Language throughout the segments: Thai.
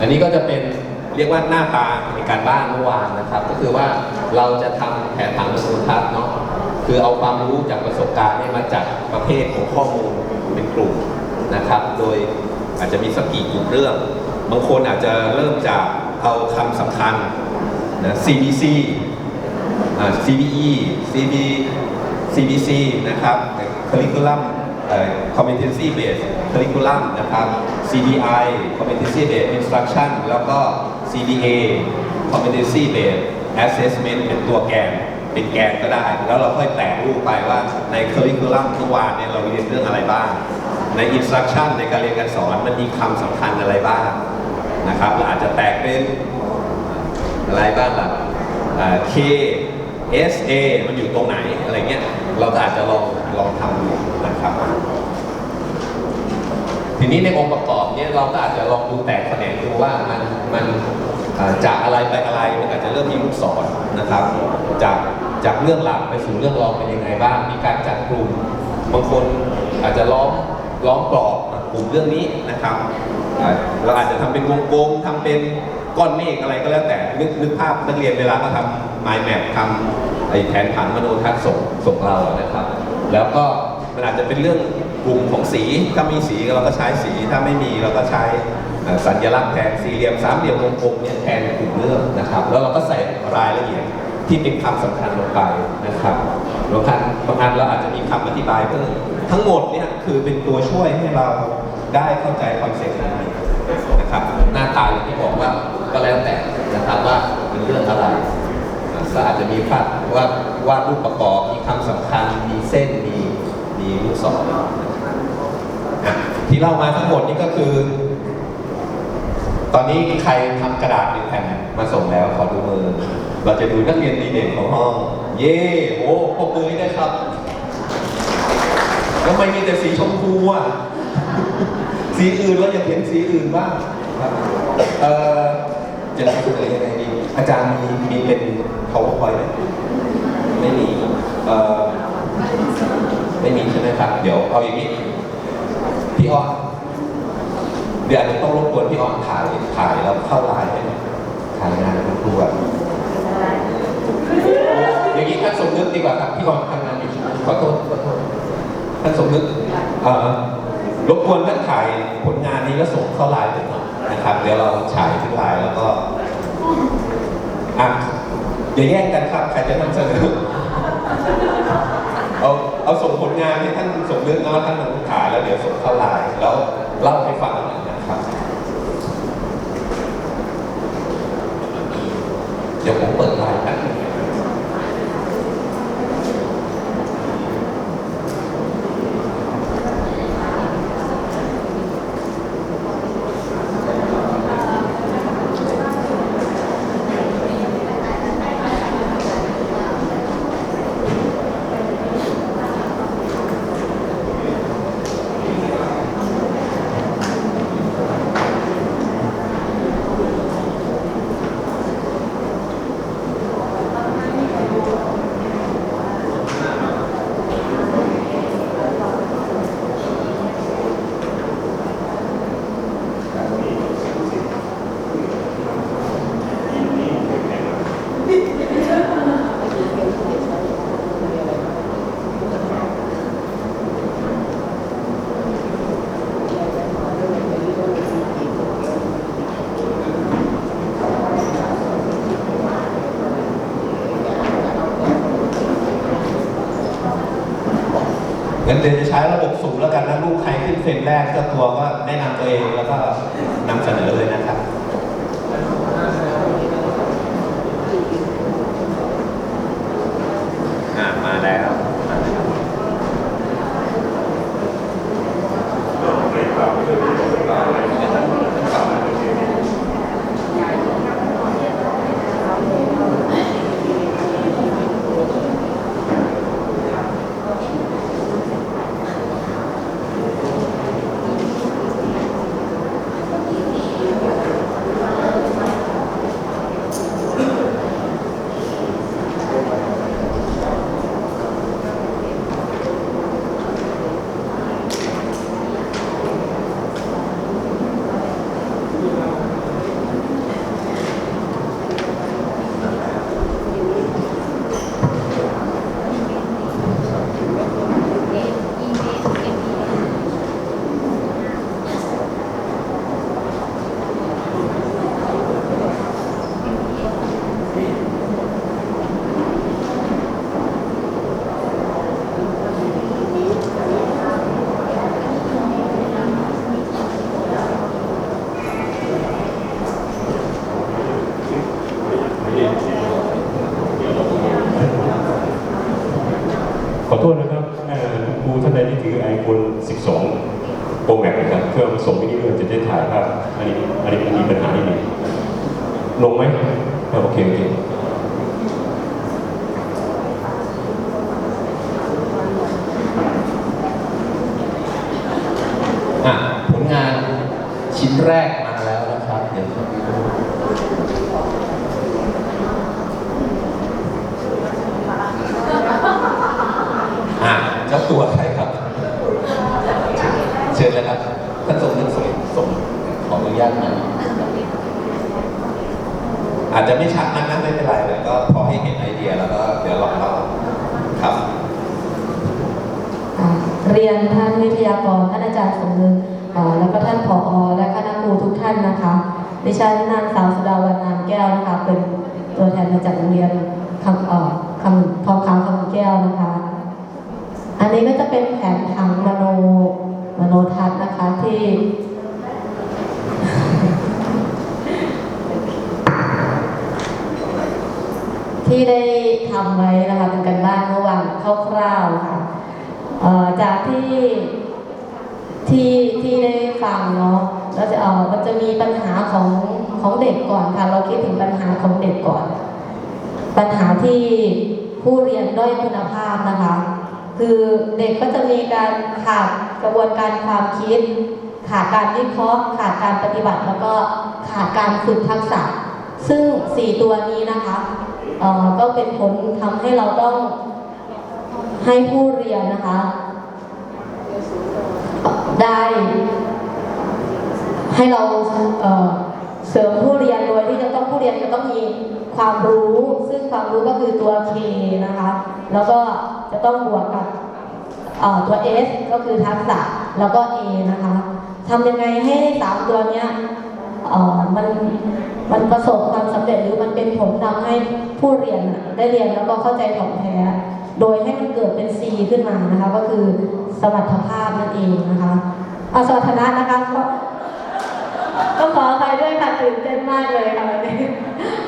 อันนี้ก็จะเป็นเรียกว่าหน้าตาในการบ้านเมื่อวานนะครับ ก็คือว่าเราจะทำแผนผังประมวลทัศน์เนาะคือเอาความรู้จากประสบการณ์เนี่ยมาจัดประเภทของข้อมูลเป็นกลุ่มนะครับ โดยอาจจะมีสักกี่กลุ่มเรื่อง บางคนอาจจะเริ่มจากเอาคำสำคัญนะ CBC CBE CB CBC นะครับ Curriculum Competency Based Curriculum นะครับ CBI Competency Based Instruction แล้วก็ CBA Competency Based Assessment เป็นตัวแกนเป็นแกนก็ได้ แล้วเราค่อยแตกรูปไปว่าใน Curriculum เมื่อวานเนี่ยเราเรียนเรื่องอะไรบ้าง ใน Instruction ในการเรียนการสอนมันมีคำสำคัญอะไรบ้างนะครับเราอาจจะแตกเป็นอะไรบ้างล่ะ K S A มันอยู่ตรงไหนอะไรเงี้ย เราอาจจะลองลองทำดูนะครับ นี้ในองค์ประกอบเนี่ยเราก็อาจจะลองดูแตกแขนงดูว่ามันมันจากอะไรไปอะไรมันอาจจะเริ่มมีลูกศรนะครับ จากจากเรื่องหลักไปสู่เรื่องรองเป็นยังไงบ้าง มีการจัดกลุ่มบางคนอาจจะล้อมล้อมกรอบกลุ่มเรื่องนี้นะครับเราอาจจะทำเป็นวงกลมทำเป็นก้อนเมฆอะไรก็แล้วแต่นึกนึกภาพนักเรียนเวลาเขาทำ mind map ทำไอ้แผนผังมโนทัศน์ส่งส่งเรานะครับ แล้วก็มันอาจจะเป็นเรื่อง กลุ่มของสีถ้ามีสีเราก็ใช้สีถ้าไม่มีเราก็ใช้สัญลักษณ์แทนสี่เหลี่ยมสามเหลี่ยมวงกลมเนี่ยแทนกลุ่มเรื่องนะครับ แล้วเราก็ใส่รายละเอียดที่เป็นคำสำคัญลงไปนะครับบางครั้งบางอันเราอาจจะมีคำอธิบายเพิ่มทั้งหมดเนี่ยคือเป็นตัวช่วยให้เราได้เข้าใจคอนเซ็ปต์นี้นะครับหน้าตาอย่างที่บอกว่าก็แล้วแต่นะครับว่าเป็นเรื่องอะไรก็อาจจะมีภาพว่าวาดรูปประกอบมีคำสำคัญมีเส้นมีมีลูกศร ที่เล่ามาทั้งหมดนี่ก็คือ ตอนนี้ใครทำกระดาษหรือแผ่นมาส่งแล้วขอดูมือ เราจะดูนักเรียนดีเด่นของห้อง เย่โอ้ปรบมือให้ด้ครับทำไมมีแต่สีชมพูอะ สีอื่นเราอยากเห็นสีอื่นบ้างเออจะนำเสนอยังไงดีอาจารย์มีมีเป็น powerpoint ไหมไม่มีเออไม่มีใช่ไหมครับ เดี๋ยวเอาอย่างนี้ พี่อ้อนเดี๋ยวอาจจะต้องรบกวนพี่อ้อนถ่ายถ่ายแล้วเข้าไลน์ให้ถ่ายงานคุณครูอะอย่างนี้ท่านสมนึกดีกว่าครับพี่อ้อนทำงานอยู่ขอโทษขอโทษท่านสมนึกรบกวนท่านถ่ายผลงานนี้แล้วส่งเข้าไลน์ผมหน่อยนะครับ เดี๋ยวเราฉายที่ไลน์แล้วก็อะอย่าแย่งกันครับใครจะนำเสนอเอา เอาส่งผลงานให้ท่านส่งเรื่องแล้วท่านลงขายแล้วเดี๋ยวส่งเข้าไลน์แล้วเล่าให้ฟังหน่อยนะครับเดี๋ยวผมเปิด เดี๋ยวจะใช้ระบบสูงแล้วกันนะลูกใครขึ้นเฟรมแรกเจ้าตัวก็แนะนำตัวเอง ครับเดี๋ยวอะเจ้าตัวใครครับ เชิญเลยครับท่านสมนึกสมสมขออนุญาตหน่อยอาจจะไม่ชัดนักนะไม่เป็นไรแต่ก็พอให้เห็นไอเดียแล้วก็เดี๋ยวลองเล่าครับอ่าเรียนท่านวิทยากรท่านอาจารย์สมนึกอ่าแล้วก็ท่านผอและคณะค รูทุกท่านนะคะ ดิฉันนางสาวสุดาวันนามแก้วนะคะ เป็นตัวแทนมาจากโรงเรียนคำเอ่อคำทองคำคำแก้วนะคะ อันนี้ก็จะเป็นแผนผังมโนมโนทัศน์นะคะที่ที่ได้ทำไว้นะคะเป็นกันบ้านเมื่อวานคร่าวๆค่ะจากที่ที่ที่ได้ฟังเนาะ แล้วจะเอ่อมันจะมีปัญหาของของเด็กก่อนค่ะ เราคิดถึงปัญหาของเด็กก่อน ปัญหาที่ผู้เรียนด้อยคุณภาพนะคะ คือเด็กก็จะมีการขาดกระบวนการความคิด ขาดการวิเคราะห์ ขาดการปฏิบัติแล้วก็ขาดการฝึกทักษะ ซึ่งสี่ตัวนี้นะคะเอ่อก็เป็นผลทำให้เราต้องให้ผู้เรียนนะคะ ได้ ให้เราเสริมผู้เรียนโดยที่จะต้องผู้เรียนจะต้องมีความรู้ ซึ่งความรู้ก็คือตัว K นะคะ แล้วก็จะต้องบวกกับตัว S ก็คือทักษะแล้วก็ A นะคะทำยังไงให้สามตัวเนี้ยมันมันประสบความสำเร็จหรือมันเป็นผลทำให้ผู้เรียนได้เรียนแล้วก็เข้าใจถ่องแท้ โดยให้มันเกิดเป็น C ขึ้นมานะคะ ก็คือสมรรถภาพนั่นเองนะคะเอาสมรรถนะนะคะ ก็ขออภัยด้วยค่ะตื่นเต้นมากเลยค่ะวันนี้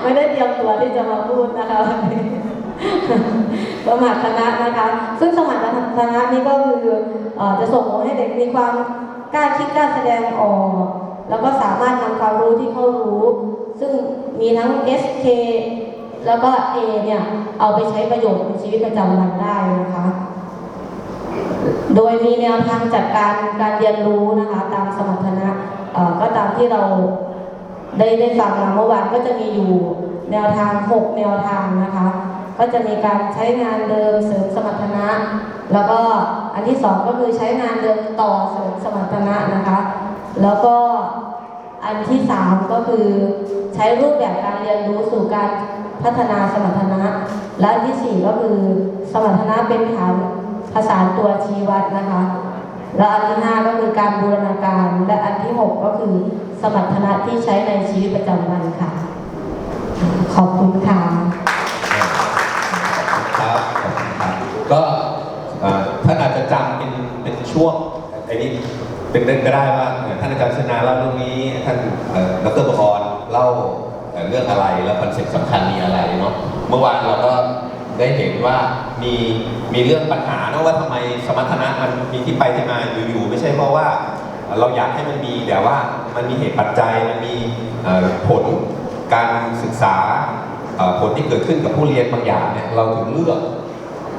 ไม่ได้เตรียมตัวที่จะมาพูดนะคะวันนี้สมรรถนะนะคะ ซึ่งสมรรถนะนี้ก็คือจะส่งผลให้เด็กมีความกล้าคิดกล้าแสดงออก แล้วก็สามารถนำความรู้ที่เขารู้ ซึ่งมีทั้ง SK แล้วก็ A เนี่ยเอาไปใช้ประโยชน์ในชีวิตประจำวันได้นะคะ โดยมีแนวทางจัดการการเรียนรู้นะคะ ตามสมรรถนะ ก็ตามที่เราได้ได้ฟังมาเมื่อวานก็จะมีอยู่แนวทาง 6 แนวทางนะคะ ก็จะมีการใช้งานเดิมเสริมสมรรถนะ แล้วก็อันที่สองก็คือใช้งานเดิมต่อเสริมสมรรถนะนะคะ แล้วก็อันที่สามก็คือใช้รูปแบบการเรียนรู้สู่การพัฒนาสมรรถนะ และอันที่สี่ก็คือสมรรถนะเป็นฐานผสาตัวชี้วัดนะคะ และอันที่ห้าก็คือการบูรณาการ และอันที่หกก็คือสมรรถนะที่ใช้ในชีวิตประจำวันค่ะ ขอบคุณค่ะครับขอบคุณครับก็ท่านอาจจะจำเป็นเป็นช่วงไอ้นี้เป็นเรื่องก็ได้ว่าท่านอาจารย์ชนาเล่าเรื่องนี้ท่านเอ่อดรประกรณ์เล่าเอ่อเรื่องอะไรแล้วคอนเซ็ปต์สำคัญมีอะไรเนาะเมื่อวานเราก็ ได้เห็นว่ามีมีเรื่องปัญหาเนอะว่าทำไมสมรรถนะมันมีที่ไปที่มาอยู่ๆไม่ใช่เพราะว่าเราอยากให้มันมีแต่ว่ามันมีเหตุปัจจัยมันมีผลการศึกษาผลที่เกิดขึ้นกับผู้เรียนบางอย่างเนี่ยเราถึงเลือก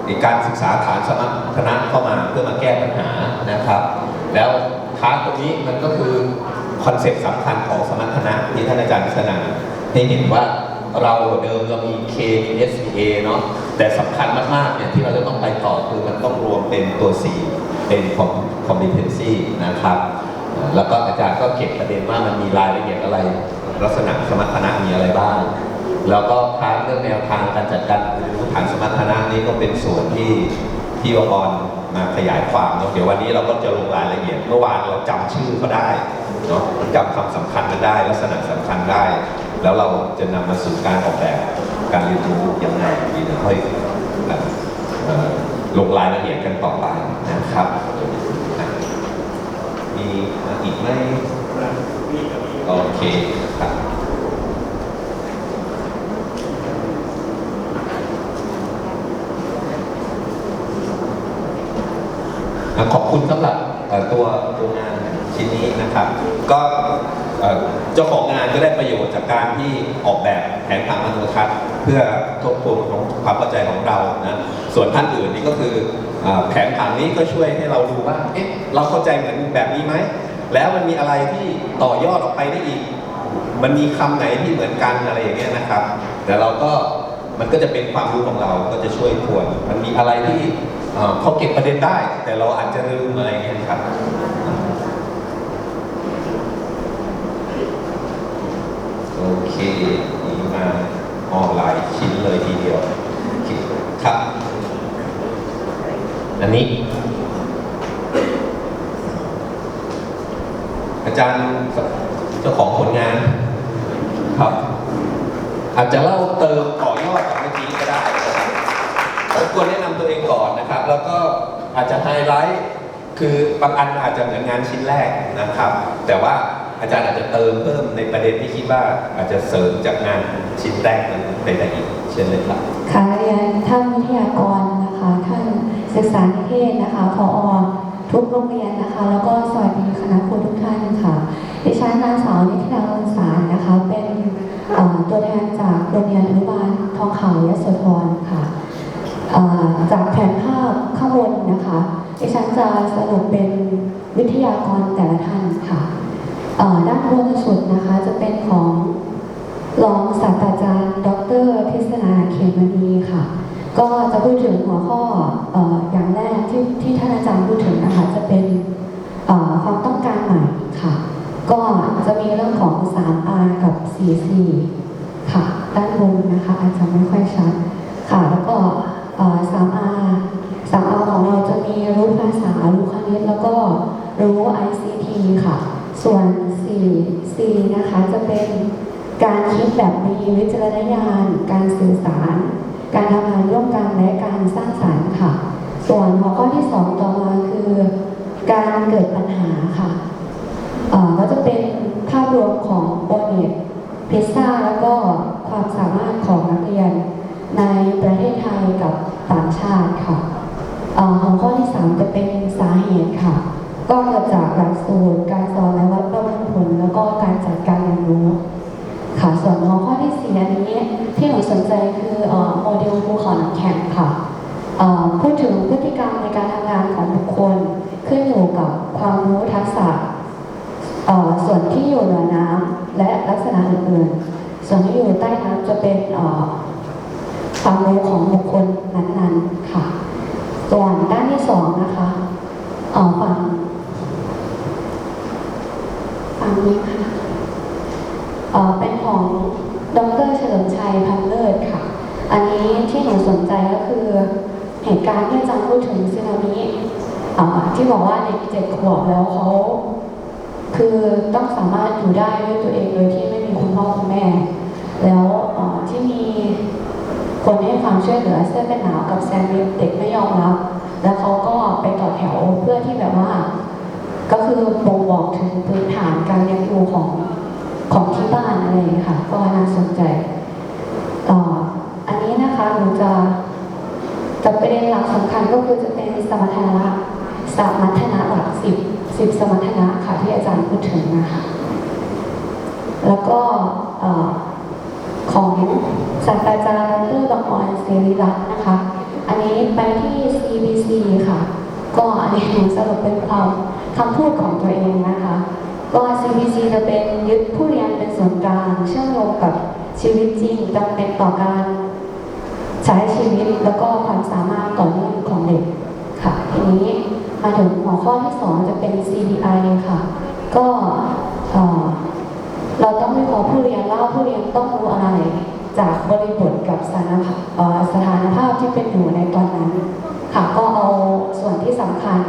ในการศึกษาฐานสมรรถนะเข้ามาเพื่อมาแก้ปัญหานะครับ แล้วพาร์ตรงนี้มันก็คือคอนเซ็ปต์สำคัญของสมรรถนะที่ท่านอาจารย์พิษณาให้เห็นว่าเราเดิมเรามี K มี S มี A เนาะ แต่สำคัญมากๆเนี่ยที่เราจะต้องไปต่อคือมันต้องรวมเป็นตัว C เป็น competency นะครับ แล้วก็อาจารย์ก็เก็บประเด็นว่ามันมีรายละเอียดอะไร ลักษณะสมรรถนะมีอะไรบ้าง แล้วก็พาร์ทเรื่องแนวทางการจัดการรูปฐานสมรรถนะนี้ก็เป็นส่วนที่ที่วกรมาขยายความเนาะเดี๋ยววันนี้เราก็จะลงรายละเอียดเมื่อวานเราจำชื่อเขาได้เนาะจำคำสำคัญมันได้ ลักษณะสำคัญได้ แล้วเราจะนำมาสู่การออกแบบการเรียนรู้ยังไง เดี๋ยวค่อยลงรายละเอียดกันต่อไปนะครับ มีมาอีกไหมโอเคครับขอบคุณสำหรับตัวตัวงานชิ้นนี้นะครับ ก็เอ่อเจ้าของงานก็ได้ประโยชน์จากการที่ออกแบบแผนผังอนุทัศน์ เพื่อทบทวนของความเข้าใจของเรานะส่วนท่านอื่นนี่ก็คืออแผนผังนี้ก็ช่วยให้เราดูว่าเอ๊ะเราเข้าใจเหมือนแบบนี้ไหมแล้วมันมีอะไรที่ต่อยอดออกไปได้อีก มันมีคำไหนที่เหมือนกันอะไรอย่างเงี้ยนะครับแต่เราก็มันก็จะเป็นความรู้ของเราก็จะช่วยทวนมันมีอะไรที่เขาเก็บประเด็นได้ แต่เราอาจจะลืมอะไรอย่างเงี้ยครับ โอเคนี่มาออนไลน์ชิ้นเลยทีเดียวโอเคครับ อันนี้ อาจารย์เจ้าของผลงานครับ อาจจะเล่าเติมต่อยอดจากเมื่อกี้ก็ได้นะครับรบกวนแนะนำตัวเองก่อนนะครับ แล้วก็อาจจะไฮไลท์คื อันอาจจะเหมือนงานชิ้นแรกนะครับ แต่ว่าอาจารย์อาจจะเติมเพิ่มในประเด็นที่คิดว่าอาจจะเสริมจากงานชิ้นแรกนั้นไปได้อีกเช่นเลยครับค่ะเรียนท่านวิทยากรนะคะท่านศึกษานิเทศนะคะพอทุกโรงเรียนนะคะ แล้วก็สวัสดีคณะครูทุกท่านค่ะดิฉันนางสาวนิธิดาวงศาลนะคะ เป็นตัวแทนจากโรงเรียนอนุบาลทองขาวยโสธรค่ะจากแผนภาพข้างบนนะคะ ดิฉันจะสรุปเป็นวิทยากรแต่ละท่านค่ะด้านบนสุดนะคะจะเป็นของรองศาสตราจารย์ ดรพิศนาเขมณีค่ะ ก็จะพูดถึงหัวข้ออย่างแรกที่ที่ท่านอาจารย์พูดถึงนะคะจะเป็นความต้องการใหม่ค่ะ ก็จะมีเรื่องของ 3R กับ 4C ค่ะ ด้านบนนะคะอาจจะไม่ค่อยชัดค่ะ แล้วก็ 3R สามของเราจะมีรู้ภาษารู้คณิตแล้วก็รู้ ICT ค่ะ ส่วน 4 4นะคะจะเป็นการคิดแบบมีวิจารณญาณ การสื่อสาร การทำงานร่วมกันและการสร้างสารรค์ค่ะ ส่วนหัวข้อที่ 2 ต่อมาคือ การเกิดปัญหาค่ะ เกิดจากหลักสูตรการสอนและวัดประเมินผล แล้วก็การจัดการเรียนรู้ค่ะส่วนหัวข้อที่สี่อันนี้ที่หนูสนใจคือโมเดลภูเขาน้ำแข็งค่ะพูดถึงพฤติกรรมในการทำงานของบุคคลขึ้นอยู่กับความรู้ทักษะส่วนที่อยู่เหนือน้ำและลักษณะอื่นๆ ส่วนที่อยู่ใต้น้ำจะเป็นความรู้ของบุคคลนั้นๆค่ะส่วนด้านที่สองนะคะเอ่อฝั่งฝั่งนี้ค่ะ เอ่อเป็นของดรเฉลิม ชัยพันเลิศค่ะ อันนี้ที่หนูสนใจก็คือเหตุการณ์ที่อาจารย์พูดถึงซึนามิที่บอกว่าเด็กเจ็ดขวบแล้วเขาคือต้องสามารถอยู่ได้ด้วยตัวเองโดยที่ไม่มีคุณพ่อคุณแม่ แล้วที่มีคนให้ความช่วยเหลือเสื้อกันหนาวกับแซนด์วิชเด็กไม่ยอมรับ แล้วเขาก็ไปต่อแถวเพื่อที่แบบว่า ก็คือบ่งบอกถึงพื้นฐานการเลี้ยงดูของของที่บ้านอะไรอย่างเงี้ยค่ะก็น่าสนใจ อันนี้นะคะหนูจะจะประเด็นหลักสำคัญก็คือจะเป็นสมรรถนะสมรรถนะหลักสิบสิบสมรรถนะค่ะที่อาจารย์พูดถึงนะคะแล้วก็ของศาสตราจารย์ดรบังออนเสรีรัตน์นะคะ อันนี้ไปที่ CBC ค่ะ ก็อันนี้หนูสรุปเป็นความคำพูดของตัวเองนะคะ ก็ CBC จะเป็นยึดผู้เรียนเป็นศูนย์กลางเชื่อมโยงกับ ชีวิตจริงจำเป็นต่อการใช้ชีวิตแล้วก็ความสามารถต่อเนื่องของเด็กค่ะ ทีนี้มาถึงหัวข้อที่สองจะเป็น CDI ค่ะ ก็เราต้องวิเคราะห์ผู้เรียนว่าผู้เรียนต้องรู้อะไร จากบริบทกับสถานภาพสถานภาพที่เป็นอยู่ในตอนนั้น ค่ะก็เอาส่วนที่สำคัญ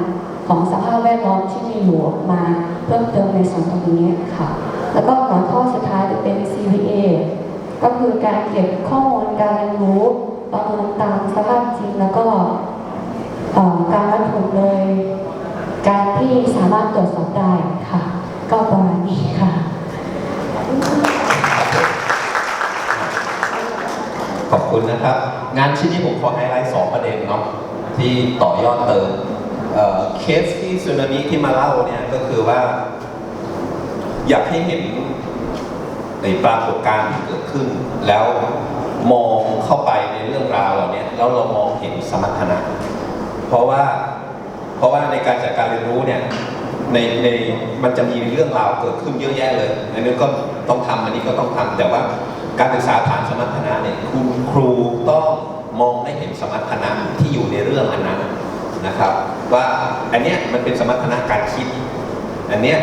ของสภาพแวดล้อมที่มีอยู่มาเพิ่มเติมในส่วนตรงนี้ค่ะ แล้วก็หัวข้อสุดท้ายจะเป็น CVA ก็คือการเก็บข้อมูลการเรียนรู้ประเมินตามสภาพจริงแล้วก็การวัดผลโดยการที่สามารถตรวจสอบได้ค่ะ ก็ประมาณนี้ค่ะ ขอบคุณนะครับ งานชิ้นนี้ผมขอไฮไลท์สองประเด็นเนาะที่ต่อยอดเติมเเคสที่สึนามิที่มาเล่าเนี่ยก็คือว่า อยากให้เห็น ในปรากฏการณ์ที่เกิดขึ้น แล้วมองเข้าไปในเรื่องราวเหล่านี้แล้วเรามองเห็นสมรรถนะเพราะว่าเพราะว่าในการจัดการเรียนรู้เนี่ยในในมันจะมีเรื่องราวเกิดขึ้นเยอะแยะเลยอันนี้ก็ต้องทำอันนี้ก็ต้องทำแต่ว่าการศึกษาฐานสมรรถนะเนี่ยคุณครูต้องมองให้เห็นสมรรถนะที่อยู่ในเรื่องอันนั้นนะครับ ว่าอันเนี้ยมันเป็นสมรรถนะการคิด อันเนี้ย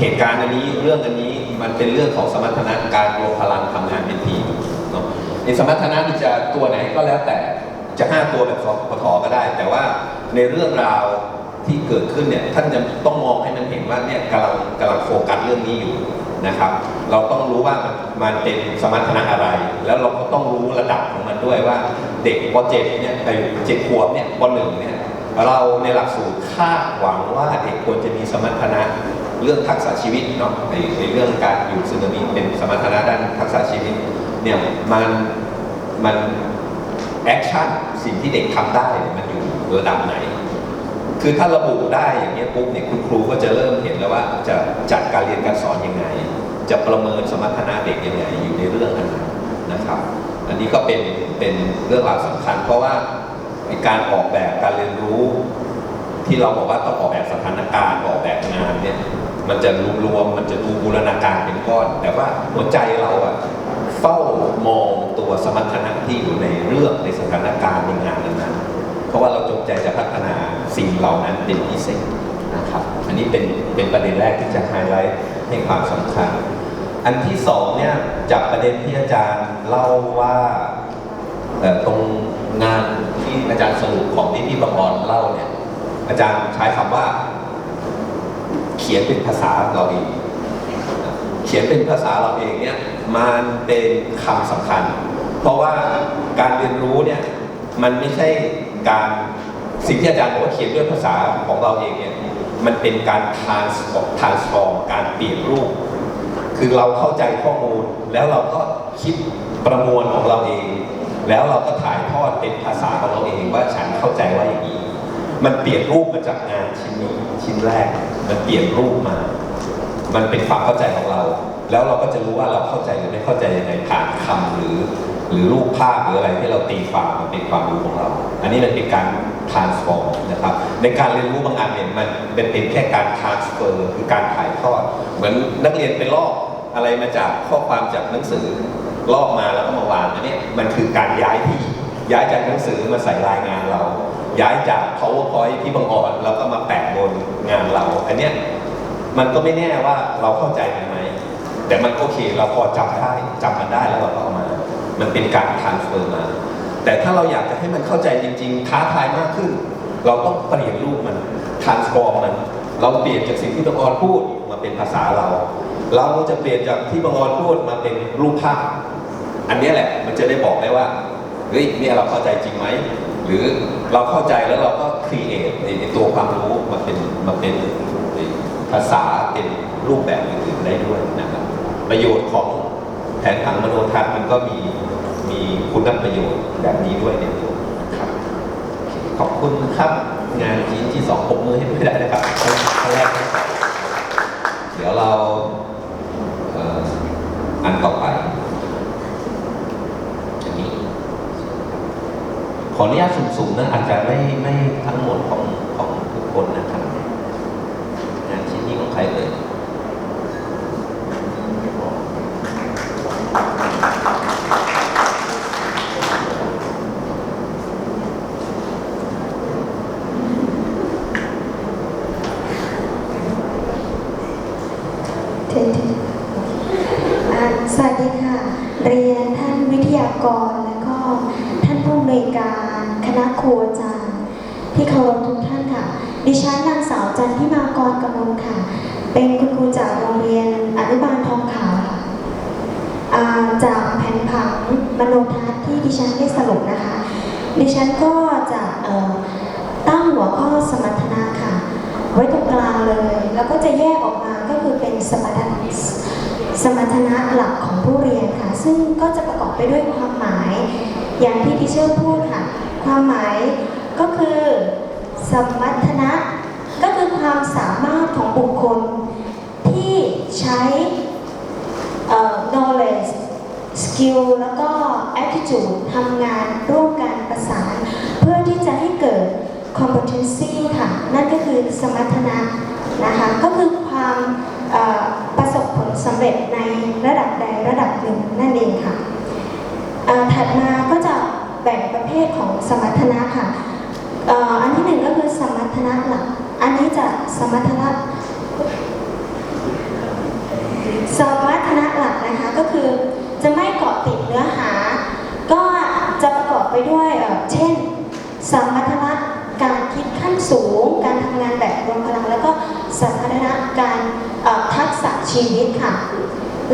เหตุการณ์อันนี้เรื่องอันนี้ มันเป็นเรื่องของสมรรถนะการรวมพลังทำงานเป็นทีมเนาะในสมรรถนะนี่จะตัวไหนก็แล้วแต่จะห้าตัวแบบสปทก็ได้ แต่ว่าในเรื่องราวที่เกิดขึ้นเนี่ยท่านจะต้องมองให้มันเห็นว่าเนี่ยกำลังกำลังโฟกัสเรื่องนี้อยู่นะครับ เราต้องรู้ว่ามันมันเป็นสมรรถนะอะไร แล้วเราก็ต้องรู้ระดับของมันด้วยว่าเด็กป .7 เนี่ยไอ้เจ็ดขวบเนี่ยป .1 เนี่ยเราในหลักสูตรคาดหวังว่าเด็กควรจะมีสมรรถนะ เรื่องทักษะชีวิตเนาะในในเรื่องการอยู่ซึนามิเป็นสมรรถนะด้านทักษะชีวิตเนี่ยมันมันแอคชั่นสิ่งที่เด็กทำได้เนี่ยมันอยู่ระดับไหน คือถ้าระบุได้อย่างนี้ยปุ๊บเนี่ยคุณครูก็จะเริ่มเห็นแล้วว่าจะจัดการเรียนการสอนยังไง จะประเมินสมรรถนะเด็กยังไงอยู่ในเรื่องนั้นนะครับ อันนี้ก็เป็นเป็นเรื่องราวสำคัญ เพราะว่าการออกแบบการเรียนรู้ ที่เราบอกว่าต้องออกแบบสถานการณ์ออกแบบงานเนี่ย มันจะรวมๆมันจะดูบูรณาการเป็นก้อน แต่ว่าหัวใจเราอะเฝ้ามองตัวสมรรถนะที่อยู่ในเรื่องในสถานการณ์ในงานนั้นเพราะว่าเราจงใจจะพัฒนาสิ่งเหล่านั้นเป็นพิเศษนะครับ อันนี้เป็นเป็นประเด็นแรกที่จะไฮไลท์ให้ความสำคัญ อันที่สองเนี่ยจากประเด็นที่อาจารย์เล่าว่าเอ่ตรงงานที่อาจารย์สรุปของที่พี่ประกรณ์เล่าเนี่ยอาจารย์ใช้คำว่า เขียนเป็นภาษาเราเอง เขียนเป็นภาษาเราเองเนี่ยมันเป็นคำสำคัญ เพราะว่าการเรียนรู้เนี่ยมันไม่ใช่การสิ่งที่อาจารย์บอกว่าเขียนด้วยภาษาของเราเองเนี่ยมันเป็นการ transform transform การเปลี่ยนรูป คือเราเข้าใจข้อมูลแล้วเราก็คิดประมวลของเราเอง แล้วเราก็ถ่ายทอดเป็นภาษาของเราเองว่าฉันเข้าใจว่าอย่างนี้ มันเปลี่ยนรูปมาจากงานชิ้นนี้ชิ้นแรก มันเปลี่ยนรูปมา มันเป็นความเข้าใจของเรา แล้วเราก็จะรู้ว่าเราเข้าใจหรือไม่เข้าใจยังไงผ่านคำหรือ หรือรูปภาพหรืออะไรที่เราตีความมันเป็นความรู้ของเรา อันนี้มันเป็นการ transform นะครับ ในการเรียนรู้บางอันเนี่ยมันเป็นเป็นแค่การ transfer คือการถ่ายทอด เหมือนนักเรียนไปลอกอะไรมาจากข้อความจากหนังสือลอกมาแล้วก็มาวางอันนี้มันคือการย้ายที่ย้ายจากหนังสือมาใส่รายงานเรา ย้ายจาก powerpoint ที่บางอ่อนแล้วก็มาแปะบนงานเรา อันเนี้ยมันก็ไม่แน่ว่าเราเข้าใจมันไหม แต่มันโอเคเราพอจำได้จำมันได้แล้วเราก็เอามา มันเป็นการ transfer มา แต่ถ้าเราอยากจะให้มันเข้าใจจริง ๆ ท้าทายมากขึ้น เราต้องเปลี่ยนรูปมัน transform มัน เราเปลี่ยนจากสิ่งที่บางออนพูดมาเป็นภาษาเรา เราจะเปลี่ยนจากที่บางออนพูดมาเป็นรูปภาพ อันนี้แหละมันจะได้บอกได้ว่าเฮ้ยเนี่ยเราเข้าใจจริงไหม หรือเราเข้าใจแล้วเราก็ครีเอทในตัวความรู้มาเป็นมาเป็นภาษาเป็นรูปแบบอื่นๆได้ด้วยนะครับประโยชน์ของแผนผังมโนทัศน์มันก็มีมีคุณประโยชน์แบบนี้ด้วยในตัวนะครับขอบคุณครับงานชิ้นที่สองปรบมือให้ด้วยได้นะครับขั้นแรกนะครับเดี๋ยวเราเอ่ออันต่อไป อันนี้ ขออนุญาตสูงๆนะอาจจะไม่ไม่ทั้งหมดของของทุกคนนะครับงานชิ้นนี้ของใครเลย เทนอ่าสวัสดีค่ะ เรียนท่านวิทยากรและก็ท่านผู้อำนวยการคณะครูอาจารย์ ที่เคารพทุกท่านค่ะ ฉันนางสาวจันทิมากรกมลค่ะ เป็นคุณครูจากโรงเรียนอนุบาลทองขาวค่ะจากแผนผังมโนทัศน์ที่ดิฉันได้สรุปนะคะ ดิฉันก็จะตั้งหัวข้อสมรรถนะค่ะ ไว้ตรงกลางเลย แล้วก็จะแยกออกมาก็คือเป็นสมรรถนะสมรรถนะหลักของผู้เรียนค่ะ ซึ่งก็จะประกอบไปด้วยความหมาย อย่างที่ดิเชอร์พูดค่ะ ความหมายก็คือสมรรถนะ ความสามารถของบุคคล ที่ใช้ knowledge skill แล้วก็ attitude ทำงานร่วมกันประสาน เพื่อที่จะให้เกิด competency ค่ะ นั่นก็คือสมรรถนะนะคะ ก็คือความประสบผลสำเร็จในระดับใดระดับหนึ่งนั่นเองค่ะถัดมาก็จะแบ่งประเภทของสมรรถนะค่ะ อันที่หนึ่งก็คือสมรรถนะหลัก อันนี้จะสมรรถนะสมรรถนะหลักนะคะก็คือจะไม่เกาะติดเนื้อหา ก็จะประกอบไปด้วยเช่น สมรรถนะการคิดขั้นสูง การทำงานแบบรวมพลัง แล้วก็สมรรถนะการทักษะชีวิตค่ะ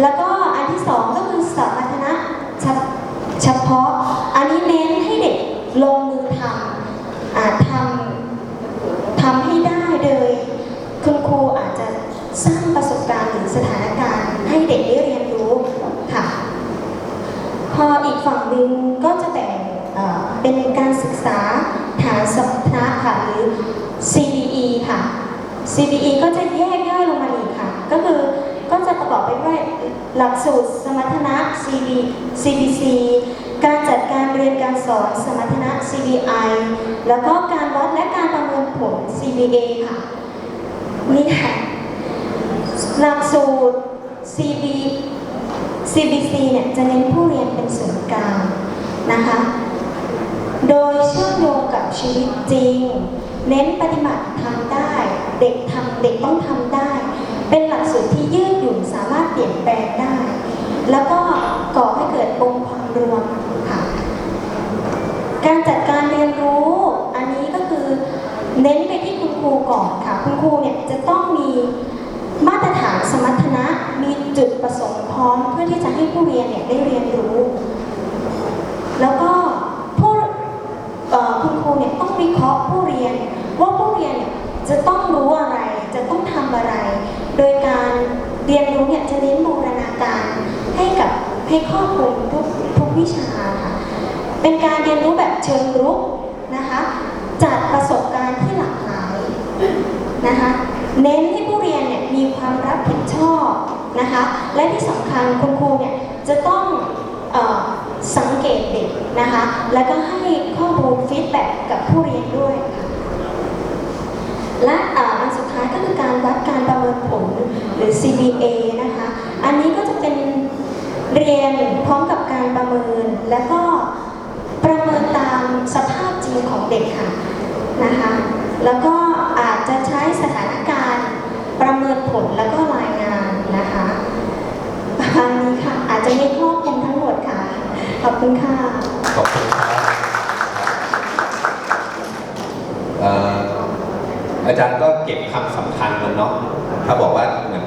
แล้วก็อันที่สองก็คือสมรรถนะเฉเฉพาะ อันนี้เน้นให้เด็กลงมือทำอ่าทำ ทำให้ได้โดยคุณครูอาจจะสร้างประสบการณ์หรือสถานการณ์ ให้เด็กได้เรียนรู้ค่ะ พออีกฝั่งหนึ่งก็จะแบ่งเอ่อ เป็นการศึกษาฐานสมรรถนะค่ะหรือ CBE ค่ะ CBE ก็จะแยกย่อยลงมาอีกค่ะ ก็คือก็จะประกอบไปด้วยหลักสูตรสมรรถนะ CB CBC การจัดการเรียนการสอนสมรรถนะ CBI แล้วก็การวัดและการประเมินผล CBA ค่ะนี่ค่ะหลักสูตร CB CBC เนี่ยจะเน้นผู้เรียนเป็นศูนย์กลางนะคะ โดยเชื่อมโยงกับชีวิตจริง เน้นปฏิบัติทำได้ เด็กทำเด็กต้องทำได้ เป็นหลักสูตรที่ยืดหยุ่นสามารถเปลี่ยนแปลงได้ แล้วก็ก่อให้เกิดองค์ความรวมค่ะการจัดการเรียนรู้ อันนี้ก็คือเน้นไปที่คุณครูก่อนค่ะ คุณครูเนี่ยจะต้องมีมาตรฐานสมรรถนะมีจุดประสงค์พร้อมเพื่อที่จะให้ผู้เรียนเนี่ยได้เรียนรู้ แล้วก็ผู้เอ่อคุณครูเนี่ยต้อง วิเคราะห์ผู้เรียน ว่าผู้เรียนเนี่ยจะต้องรู้อะไร จะต้องทำอะไร โดยการเรียนรู้เนี่ยจะเน้นบูรณาการให้กับให้ครอบคลุมทุกทุกวิชาค่ะเป็นการเรียนรู้แบบเชิงรุกนะคะจัดประสบการณ์ที่หลากหลายนะคะเน้นให้ผู้เรียนเนี่ยมีความรับผิดชอบนะคะและที่สำคัญคุณครูเนี่ยจะต้องออสังเกตเด็ก นะคะ แล้วก็ให้ข้อมูลฟีดแบ็กกับผู้เรียนด้วยค่ะและอ่าอันสุดท้ายก็คือการวัดการประเมินผลหรือ CBA นะคะ อันนี้ก็จะเป็นเรียนพร้อมกับการประเมิน และก็ประเมินตามสภาพจริงของเด็กค่ะนะคะ แล้วก็อาจจะใช้สถานการณ์ประเมินผลแล้วก็รายงานนะคะประมาณนี้ค่ะอาจจะไม่ครอบคลุมทั้งหมดค่ะ ขอบคุณค่ะ ขอบคุณครับเอ่ออาจารย์ก็เก็บคำสำคัญมันเนาะ ถ้าบอกว่าเหมือน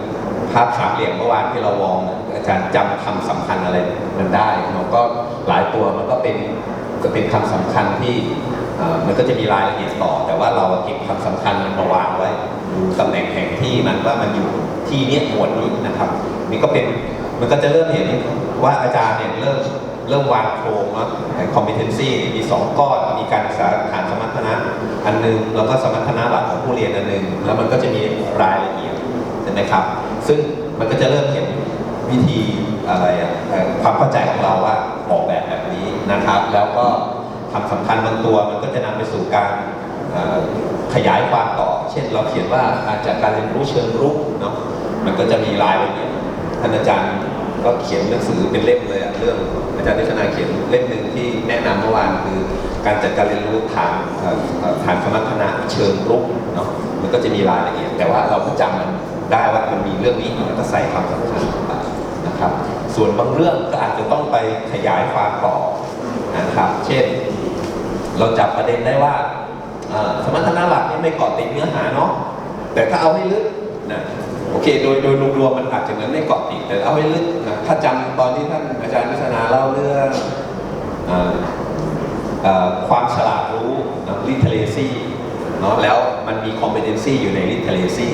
ภาพสามเหลี่ยมเมื่อวานที่เราวองอาจารย์จำคำสำคัญอะไรมันได้เนาะก็หลายตัวมันก็เป็นก็เป็นคำสำคัญที่อ่อมันก็จะมีรายละเอียดต่อ แต่ว่าเราเก็บคำสำคัญมันมาวางไว้ดูตำแหน่งแห่งที่มันว่ามันอยู่ที่เนี้ยหมวดนี้นะครับ นี่ก็เป็นมันก็จะเริ่มเห็นว่าอาจารย์เนี่ยเริ่ม เริ่มวางโครงเนาะ competency มีสองก้อน มีการศึกษาฐานสมรรถนะอันหนึง แล้วก็สมรรถนะหลักของผู้เรียนอันหนึง แล้วมันก็จะมีรายละเอียดใช่ไหมครับ ซึ่งมันก็จะเริ่มเห็นวิธีอะไรอะเอ่อความเข้าใจของเราว่าออกแบบแบบนี้นะครับ แล้วก็คำสำคัญบางตัวมันก็จะนำไปสู่การขยายความต่อ เช่นเราเขียนว่าอาจจากการเรียนรู้เชิงรุกเนาะมันก็จะมีรายละเอียดท่านอาจารย์ ก็เขียนหนังสือเป็นเล่มเลยอะเรื่องอาจารย์นิชนาเขียนเล่มหนึ่งที่แนะนำเมื่อวานคือการจัดการเรียนรู้ฐานเอ่อเอ่อฐานสมรรถนะเชิงรุกเนาะมันก็จะมีรายละเอียด แต่ว่าเราก็จำมันได้ว่ามันมีเรื่องนี้แล้วก็ใส่ความสำคัญลงไปนะครับ ส่วนบางเรื่องก็อาจจะต้องไปขยายความต่อนะครับ เช่น เราจับประเด็นได้ว่าเอ่อสมรรถนะหลักนี่ไม่เกาะติดเนื้อหาเนาะแต่ถ้าเอาให้ลึกนะ โอเค โดยโดยรวมๆมันอาจจะเหมือนไม่เกาะติดแต่เอาให้ลึกนะถ้าจำตอนที่ท่านอาจารย์วิษณาเล่าเรื่องออความฉลาดรู้นะ literacy เนาะแล้วมันมี competency อยู่ใน literacy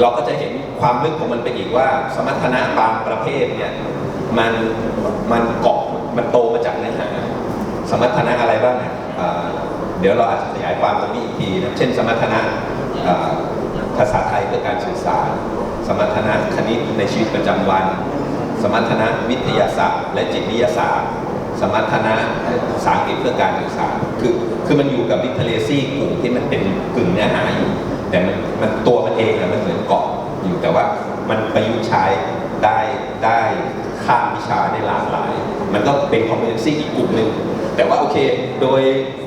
เราก็จะเห็นความลึกของมันไปอีกว่า สมรรถนะบางประเภทเนี่ยมันมันเกาะมันโตมาจากเนื้อหาสมรรถนะอะไรบ้างเนี่ยเดี๋ยวเราอาจจะขยายความตรงนี้อีกทีนะเช่น สมรรถนะ ภาษาไทยเพื่อการสื่อสาร สมรรถนะคณิตในชีวิตประจำวัน สมรรถนะวิทยาศาสตร์ และจิตวิทยาศาสตร์ สมรรถนะภาษาอังกฤษเพื่อการสื่อสาร คือคือมันอยู่กับลิเทเลซี่กลุ่มที่มันเป็นกึ่งเนื้อหาอยู่ แต่มันมันตัวมันเองอะมันเหมือนเกาะอยู่แต่ว่ามันประยุกต์ใช้ได้ได้ข้ามวิชาได้หลากหลาย มันก็เป็นคอมมูนิตี้อีกกลุ่มหนึ่ง แต่ว่าโอเค โดย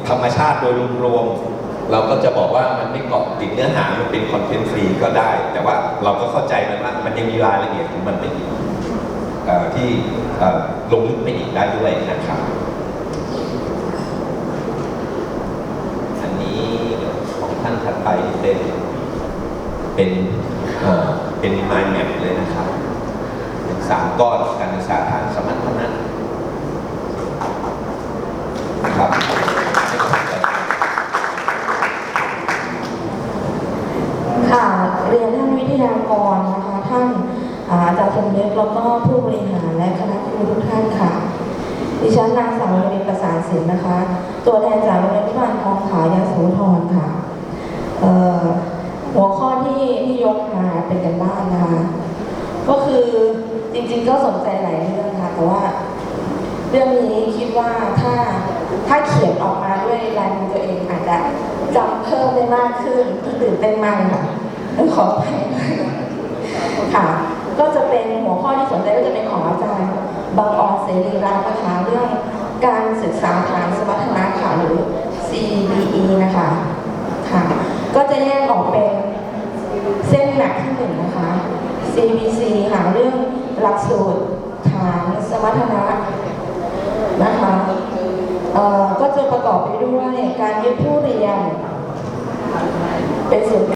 ธรรมชาติโดยรวมๆ เราก็จะบอกว่ามันไม่เกาะติดเนื้อหา มันเป็นคอนเทนต์ฟรีก็ได้ แต่ว่าเราก็เข้าใจมันว่ามันยังมีรายละเอียดของมันไปอีกที่ลงลึกไปอีกได้ด้วยนะครับอันนี้ของท่านถัดไปเป็นเป็นเป็น mind map เลยนะครับสามก้อนการศึกษาทางสมรรถนะนะครับให้กำลังใจ ค่ะ เรี ยนากรนะคะท่านอาจารย์สมนึกแล้วก็ผู้บริหารและคณะครูทุกท่านค่ะ ดิฉันนางสาววรินประสานศิลนะคะ ตัวแทนจากโรงเรียนพิบาลคลองขาวยโสธรค่ะหัวข้อที่ที่ยกมาเป็นกันบ้านนะคะ ก็คือจริงๆก็สนใจหลายเรื่องค่ะแต่ว่า เรื่องนี้คิดว่าถ้าถ้าเขียนออกมาด้วยลายมือตัวเองอาจจะจำเพิ่มได้มากขึ้นตื่นเต้นมากค่ะ ขออภัยค่ะ ก็จะเป็นหัวข้อที่สนใจก็จะเป็นของอาจารย์บางออนเสรีรัตน์นะคะเรื่องการศึกษาฐานสมรรถนะค่ะหรือ CBE นะคะค่ะ ก็จะแยกออกเป็นเส้นหนักที่หนึ่งนะคะ CBC ค่ะเรื่องหลักสูตรฐานสมรรถนะนะคะก็จะประกอบไปด้วยการยึดผู้เรียนเป็นศูน